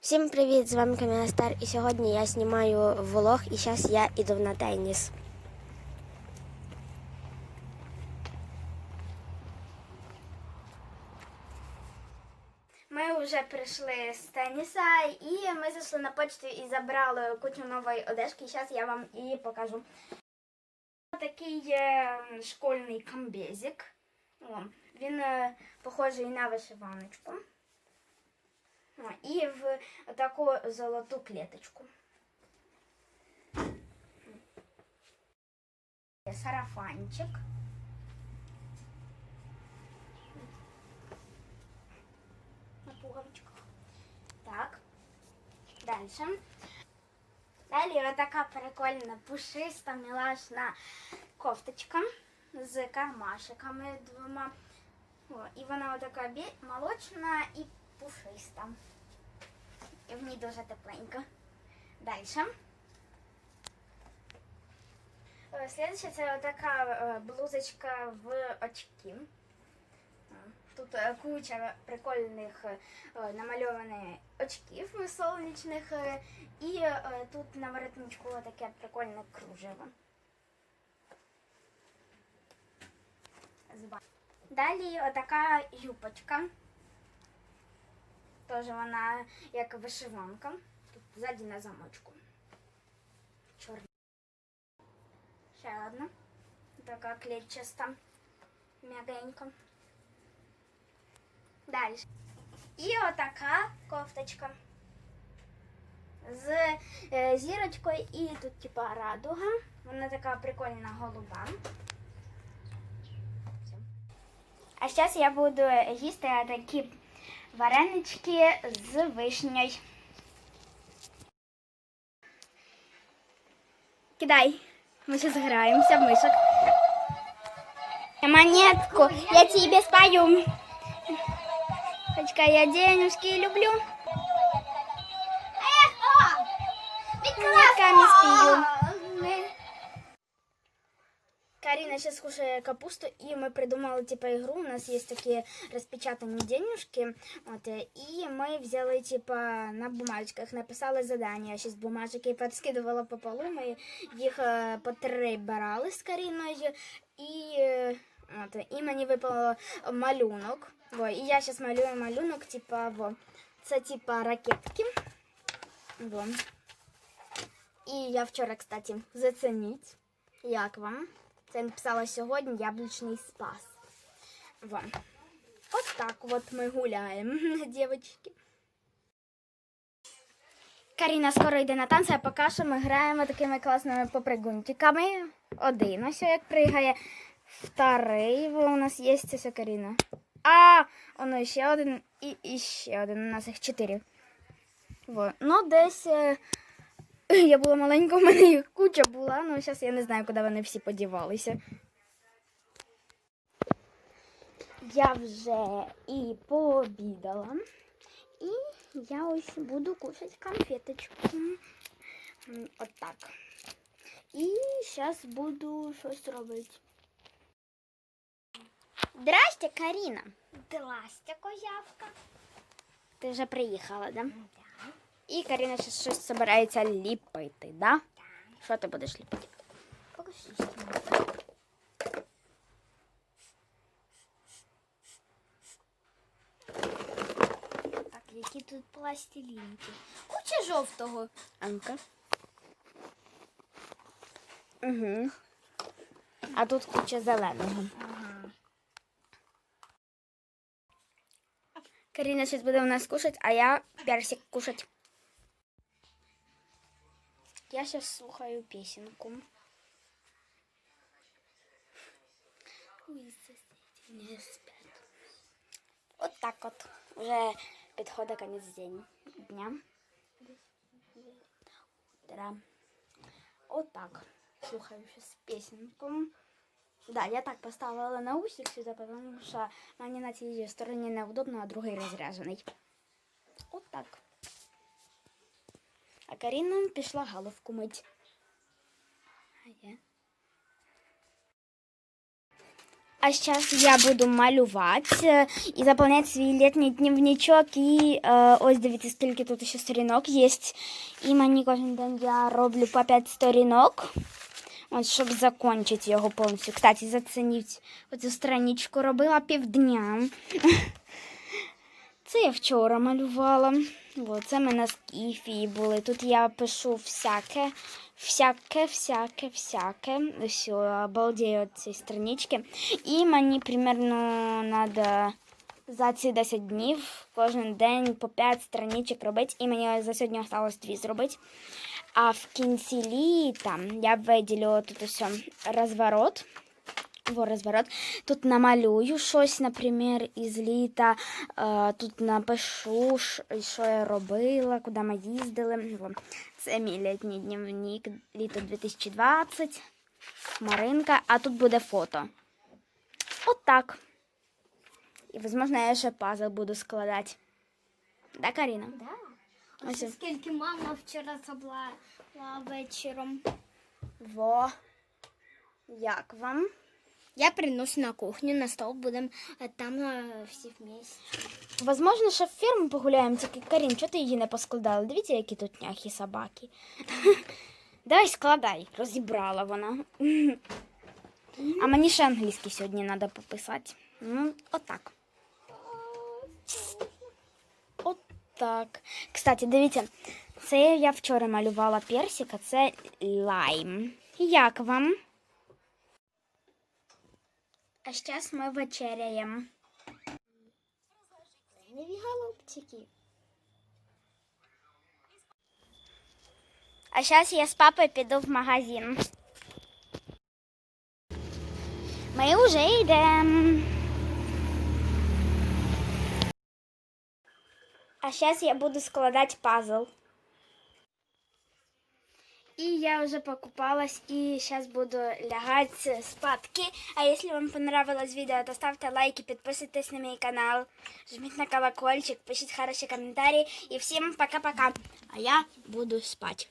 Всім привіт! З вами Каміла Стар. І сьогодні я знімаю влог, і зараз я іду на теніс. Ми вже прийшли з теніса, і ми зайшли на почту і забрали кучу нової одежки. Зараз я вам її покажу. Такий е, школьний комбезик. О, він е, похожий на вишиваночку. О, І в таку золоту клеточку. Сарафанчик. На пуговичках. Так. Дальше. Далі отака прикольна пушиста, мілашна кофточка з кармашиками двома. О, і вона отака бі- молочна і пушиста. І в ній дуже тепленько. Далі. Е, Слідуюча це отака е, блузочка в очки. Е, Тут куча прикольних намальованих очків сонячних. І тут на воротничку таке прикольне кружево. Далі отака юбочка. Теж вона як вишиванка. Тут ззаді на замочку. Чорна. Ще одна. Така клетчаста. М'ягенька. Далі. І отака кофточка. З е, зірочкою і тут типа радуга. Вона така прикольна голуба. А зараз я буду їсти такі варенички з вишнею. Кидай. Мы сейчас играемся в мышек. Монетку, я тебе спою. Дочка, я денежки люблю. Монетками спою. Карина сейчас кушает капусту, и мы придумали типа игру. У нас есть такие распечатанные денежки. Вот, э, и мы взяли типа на бумажках, написали задання. Шість бумажок і підскидувала по полу. Ми їх е, по три брали з Каріною. І, е, от, і мені випало малюнок. Во, і я зараз малюю малюнок, типа, во. Це типа ракетки. Во. І я вчора, кстати, зацініть. Як вам? Це написала сьогодні яблучний спас. Во. От так от ми гуляємо, дівчатки. Каріна скоро йде на танці, а поки що ми граємо такими класними попригунтиками. Один ось як пригає. Вторий у нас є ось Каріна. А, воно ще один і, і один. У нас їх чотири. Во. Ну, десь е, я була маленька, у мене їх куча була, але зараз я не знаю, куди вони всі подівалися. Я вже і пообідала. І я ось буду кушати конфеточку. От так. І зараз буду щось робити. Здрасте, Каріна. Здрасте, козявка. Ти вже приїхала, да? І Каріна зараз щось збирається ліпити, да? Що ти будеш ліпити? Так, які тут пластилінки. Куча жовтого. Анка. Угу. А тут куча зеленого. Ага. Каріна зараз буде у нас кушати, а я персик кушать. Я зараз слухаю пісеньку. Ой, сусіді не спять. От так от. Вже підходить кінець день дня. Утро. От так. Слухаю зараз пісеньку. Да, я так поставила наушник сюди, тому що мені на цій стороні неудобно, а другий розряджений. От так. Каріна пішла головку мить. А я? А зараз я буду малювати е, і заповняти свій літній дневничок. І е, ось дивіться, скільки тут ще сторінок є. І мені кожен день я роблю по 5 сторінок. От, щоб закінчити його повністю. Кстати, зацініть оцю страничку робила півдня. Це я вчора малювала. О, це ми на були. Тут я пишу всяке, всяке, всяке, всяке. Все, обалдею цієї странички. І мені примерно треба за ці 10 днів кожен день по 5 страничок робити. І мені за сьогодні осталось 2 зробити. А в кінці літа я виділю тут ось розворот. Во розворот. Тут намалюю щось, наприклад, із літа. Тут напишу, що я робила, куди ми їздили. Це мій літній дневник, літо 2020. Маринка, а тут буде фото. От так. І, можливо, я ще пазл буду складати. Да, Каріна? Да. Ось. Скільки мама вчора забрала вечором. Во. Як вам? Я приношу на кухню, на стол будемо е, там е, всі вместе. Возможно, ще в ферму погуляємо, тільки Карін, чого ти її не поскладала? Дивіться, які тут няхи собаки. Давай складай, розібрала вона. А мені ще англійський сьогодні треба пописати. Ну, отак. Отак. Кстати, дивіться, це я вчора малювала персика, це лайм. Як вам? А зараз ми вечеряємо. Нові голубчики. А зараз я з папою піду в магазин. Ми вже йдемо. А зараз я буду складати пазл. І я уже покупалась и сейчас буду лягать спадки. А если вам понравилось видео, то ставьте лайки, подписывайтесь на мой канал, жмите на колокольчик, пишите хороші комментарии. И всем пока-пока. А я буду спати.